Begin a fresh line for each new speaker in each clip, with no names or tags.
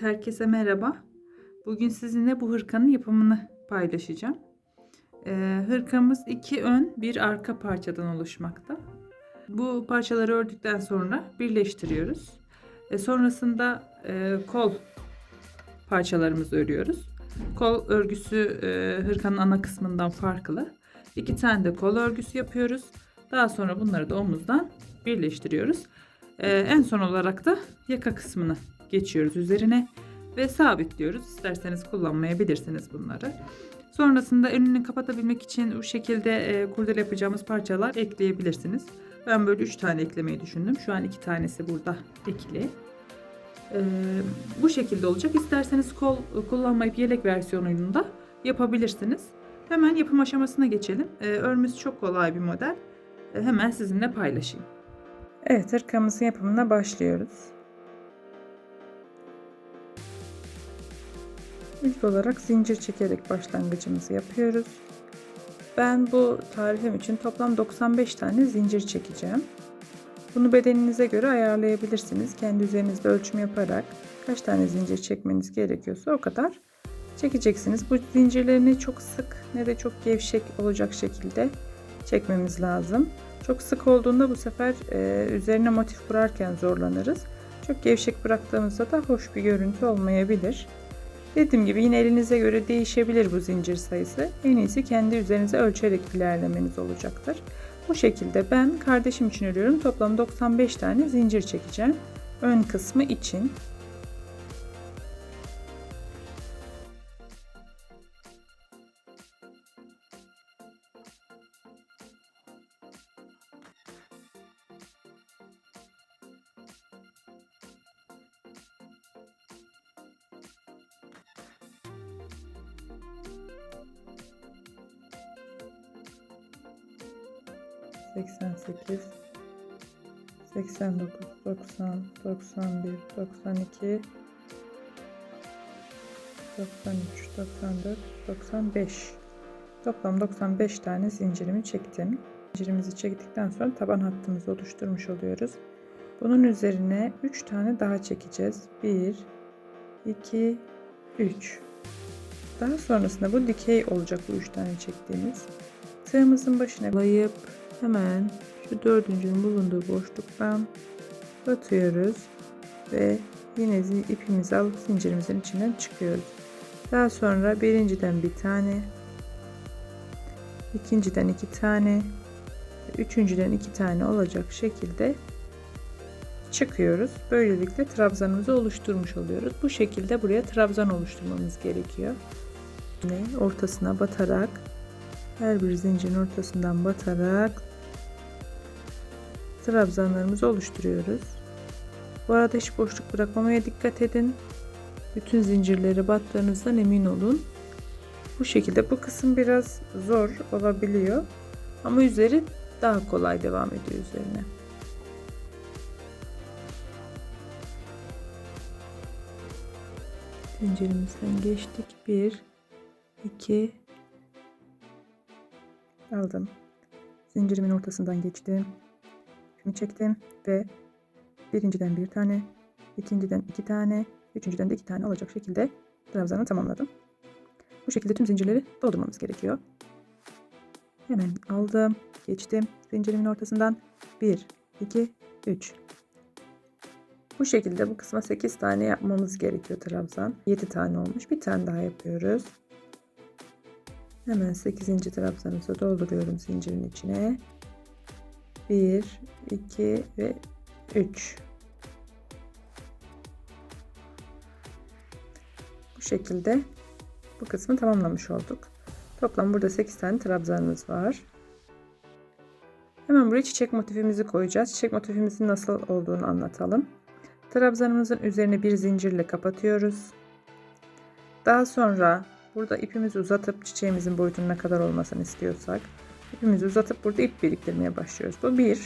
Herkese merhaba. Bugün sizinle bu hırkanın yapımını paylaşacağım. Ee, hırkamız iki ön bir arka parçadan oluşmakta. Bu parçaları ördükten sonra birleştiriyoruz. E, sonrasında e, kol parçalarımızı örüyoruz. Kol örgüsü e, hırkanın ana kısmından farklı. İki tane de kol örgüsü yapıyoruz. Daha sonra bunları da omuzdan birleştiriyoruz. E, en son olarak da yaka kısmını geçiyoruz üzerine ve sabitliyoruz. İsterseniz kullanmayabilirsiniz bunları. Sonrasında önünü kapatabilmek için bu şekilde e, kurdele yapacağımız parçalar ekleyebilirsiniz. Ben böyle 3 tane eklemeyi düşündüm. Şu an 2 tanesi burada ekili. E, bu şekilde olacak. İsterseniz kol kullanmayıp yelek versiyonunu da yapabilirsiniz. Hemen yapım aşamasına geçelim. E, örmüsü çok kolay bir model. E, hemen sizinle paylaşayım. Evet, hırkamızın yapımına başlıyoruz. İlk olarak zincir çekerek başlangıcımızı yapıyoruz. Ben bu tarifim için toplam 95 tane zincir çekeceğim. Bunu bedeninize göre ayarlayabilirsiniz. Kendi üzerinizde ölçüm yaparak kaç tane zincir çekmeniz gerekiyorsa o kadar çekeceksiniz. Bu zincirleri ne çok sık ne de çok gevşek olacak şekilde çekmemiz lazım. Çok sık olduğunda bu sefer e, üzerine motif kurarken zorlanırız. Çok gevşek bıraktığımızda da hoş bir görüntü olmayabilir. Dediğim gibi yine elinize göre değişebilir bu zincir sayısı. En iyisi kendi üzerinize ölçerek ilerlemeniz olacaktır. Bu şekilde ben kardeşim için örüyorum. Toplam 95 tane zincir çekeceğim. Ön kısmı için. Seksen sekiz, seksen dokuz, doksan, doksan bir, doksan iki, doksan üç, doksan dört, doksan beş. Toplam 95 tane zincirimi çektim. Zincirimizi çektikten sonra taban hattımızı oluşturmuş oluyoruz. Bunun üzerine 3 tane daha çekeceğiz. 1 2 3 Daha sonrasında bu dikey olacak bu 3 tane çektiğimiz. Tığımızın başına layıp hemen şu dördüncünün bulunduğu boşluktan batıyoruz ve yine ipimizi alıp zincirimizin içinden çıkıyoruz. Daha sonra birinciden bir tane, ikinciden iki tane, üçüncüden iki tane olacak şekilde çıkıyoruz. Böylelikle trabzanımızı oluşturmuş oluyoruz. Bu şekilde buraya trabzan oluşturmamız gerekiyor. Yine ortasına batarak her bir zincirin ortasından batarak trabzanlarımızı oluşturuyoruz. Bu arada hiç boşluk bırakmamaya dikkat edin. Bütün zincirleri battığınızdan emin olun. Bu şekilde bu kısım biraz zor olabiliyor. Ama üzeri daha kolay devam ediyor üzerine. Zincirimizden geçtik. 1 2 aldım. Zincirimin ortasından geçtim. Şimdi çektim ve birinciden bir tane, ikinciden iki tane, üçüncüden de iki tane olacak şekilde trabzanı tamamladım. Bu şekilde tüm zincirleri doldurmamız gerekiyor. Hemen aldım, geçtim zincirimin ortasından 1, 2, 3. Bu şekilde bu kısma 8 tane yapmamız gerekiyor trabzan. 7 tane olmuş. Bir tane daha yapıyoruz. Hemen 8. trabzanımızı dolduruyorum zincirin içine. 1, 2 ve 3. Bu şekilde bu kısmı tamamlamış olduk. Toplam burada 8 tane trabzanımız var. Hemen buraya çiçek motifimizi koyacağız. Çiçek motifimizin nasıl olduğunu anlatalım. Trabzanımızın üzerine bir zincirle kapatıyoruz. Daha sonra burada ipimizi uzatıp çiçeğimizin boyutunun ne kadar olmasını istiyorsak ipimizi uzatıp burada ip biriktirmeye başlıyoruz. Bu bir.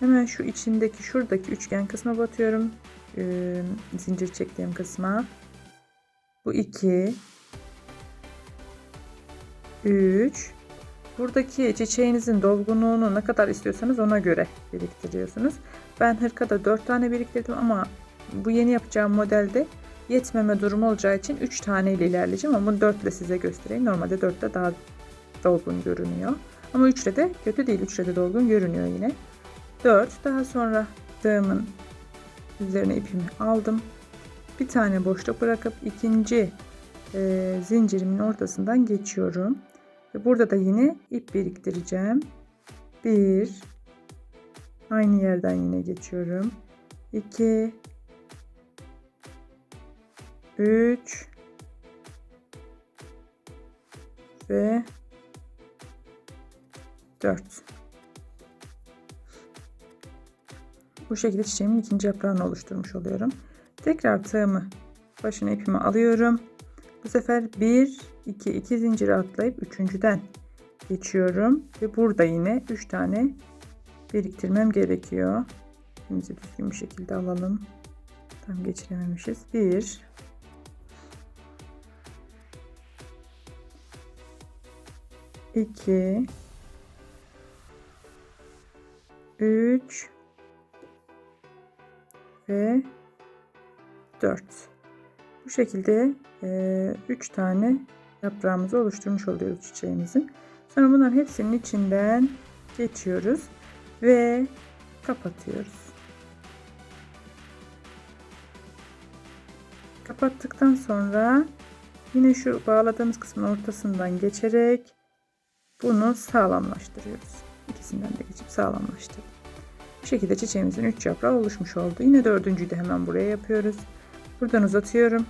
Hemen şu içindeki şuradaki üçgen kısma batıyorum. Ee, zincir çektiğim kısma. Bu iki. Üç. Buradaki çiçeğinizin dolgunluğunu ne kadar istiyorsanız ona göre biriktiriyorsunuz. Ben hırkada 4 tane biriktirdim ama bu yeni yapacağım modelde yetmeme durumu olacağı için 3 tane ile ilerleyeceğim ama bunu 4 ile size göstereyim. Normalde 4 ile daha dolgun görünüyor. Ama 3 ile de kötü değil. 3 ile de dolgun görünüyor yine. 4. Daha sonra tığımın üzerine ipimi aldım. Bir tane boşluk bırakıp ikinci e, zincirimin ortasından geçiyorum. Ve burada da yine ip biriktireceğim. 1 Aynı yerden yine geçiyorum. 2 3 ve 4 Bu şekilde çiçeğimin ikinci yaprağını oluşturmuş oluyorum. Tekrar tığımı başına ipimi alıyorum. Bu sefer 1 2 2 zincir atlayıp üçüncüden geçiyorum ve burada yine 3 tane biriktirmem gerekiyor. İpimizi düzgün bir şekilde alalım. Tam geçirememişiz. 1 2 3 ve 4 bu şekilde 3 tane yaprağımızı oluşturmuş oluyoruz çiçeğimizin. Sonra bunların hepsinin içinden geçiyoruz ve kapatıyoruz. Kapattıktan sonra yine şu bağladığımız kısmın ortasından geçerek bunu sağlamlaştırıyoruz ikisinden de geçip sağlamlaştırdık bu şekilde çiçeğimizin 3 yaprağı oluşmuş oldu. Yine dördüncüyü de hemen buraya yapıyoruz. Buradan uzatıyorum.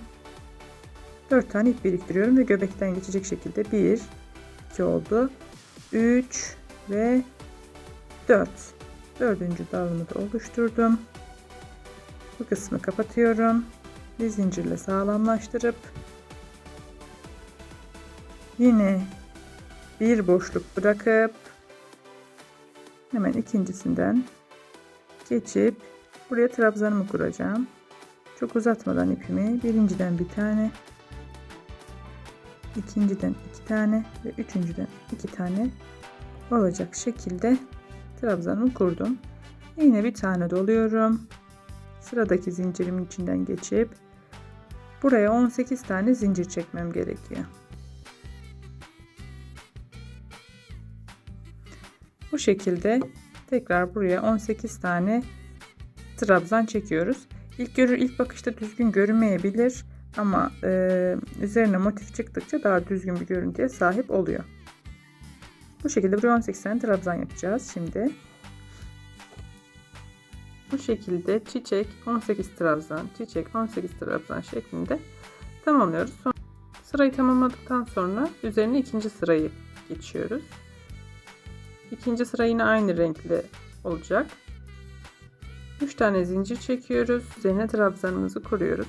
4 tane ip biriktiriyorum ve göbekten geçecek şekilde 1 2 oldu. 3 ve 4. Dördüncü dalımı da oluşturdum. Bu kısmı kapatıyorum. Bir zincirle sağlamlaştırıp yine bir boşluk bırakıp hemen ikincisinden geçip buraya trabzanımı kuracağım. Çok uzatmadan ipimi birinciden bir tane, ikinciden iki tane ve üçüncüden iki tane olacak şekilde trabzanımı kurdum. Yine bir tane doluyorum. Sıradaki zincirimin içinden geçip buraya 18 tane zincir çekmem gerekiyor. Bu şekilde tekrar buraya 18 tane trabzan çekiyoruz. İlk görür ilk bakışta düzgün görünmeyebilir ama e, üzerine motif çıktıkça daha düzgün bir görüntüye sahip oluyor. Bu şekilde buraya 18 tane trabzan yapacağız şimdi. Bu şekilde çiçek 18 trabzan, çiçek 18 trabzan şeklinde tamamlıyoruz. Sonra, sırayı tamamladıktan sonra üzerine ikinci sırayı geçiyoruz. İkinci sıra yine aynı renkli olacak. 3 tane zincir çekiyoruz. Üzerine trabzanımızı kuruyoruz.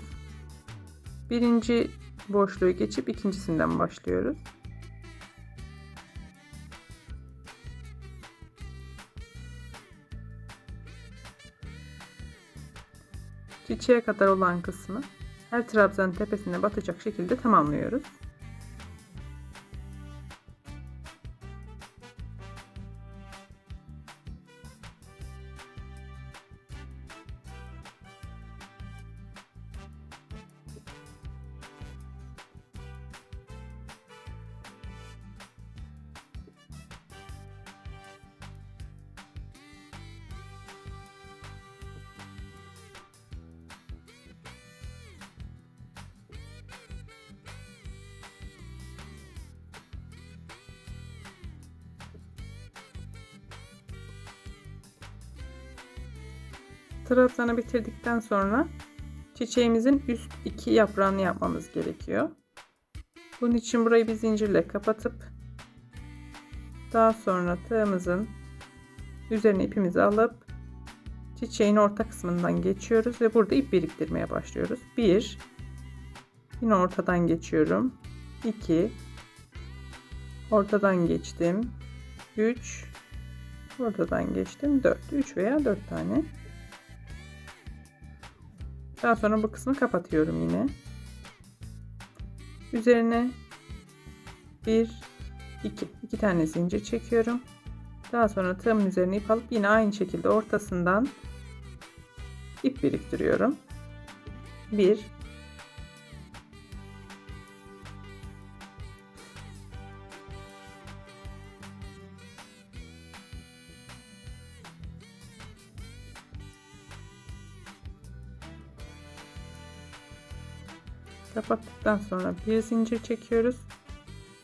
Birinci boşluğu geçip ikincisinden başlıyoruz. Çiçeğe kadar olan kısmı her trabzanın tepesine batacak şekilde tamamlıyoruz. Trabzanı bitirdikten sonra çiçeğimizin üst iki yaprağını yapmamız gerekiyor. Bunun için burayı bir zincirle kapatıp daha sonra tığımızın üzerine ipimizi alıp çiçeğin orta kısmından geçiyoruz ve burada ip biriktirmeye başlıyoruz. 1 yine ortadan geçiyorum. 2 ortadan geçtim. 3 ortadan geçtim. 4 3 veya 4 tane daha sonra bu kısmı kapatıyorum yine. Üzerine bir, iki, iki tane zincir çekiyorum. Daha sonra tığımın üzerine ip alıp yine aynı şekilde ortasından ip biriktiriyorum. 1 Kapattıktan sonra bir zincir çekiyoruz.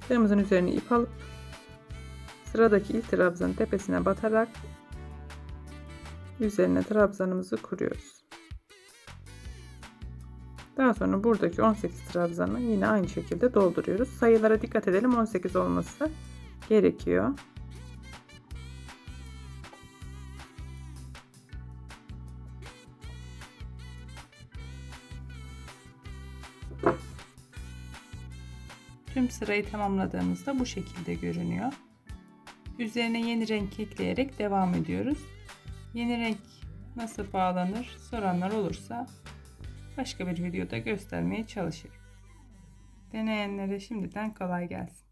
Tığımızın üzerine ip alıp sıradaki ilk trabzanın tepesine batarak üzerine trabzanımızı kuruyoruz. Daha sonra buradaki 18 trabzanı yine aynı şekilde dolduruyoruz. Sayılara dikkat edelim 18 olması gerekiyor. Tüm sırayı tamamladığımızda bu şekilde görünüyor. Üzerine yeni renk ekleyerek devam ediyoruz. Yeni renk nasıl bağlanır soranlar olursa başka bir videoda göstermeye çalışırım. Deneyenlere şimdiden kolay gelsin.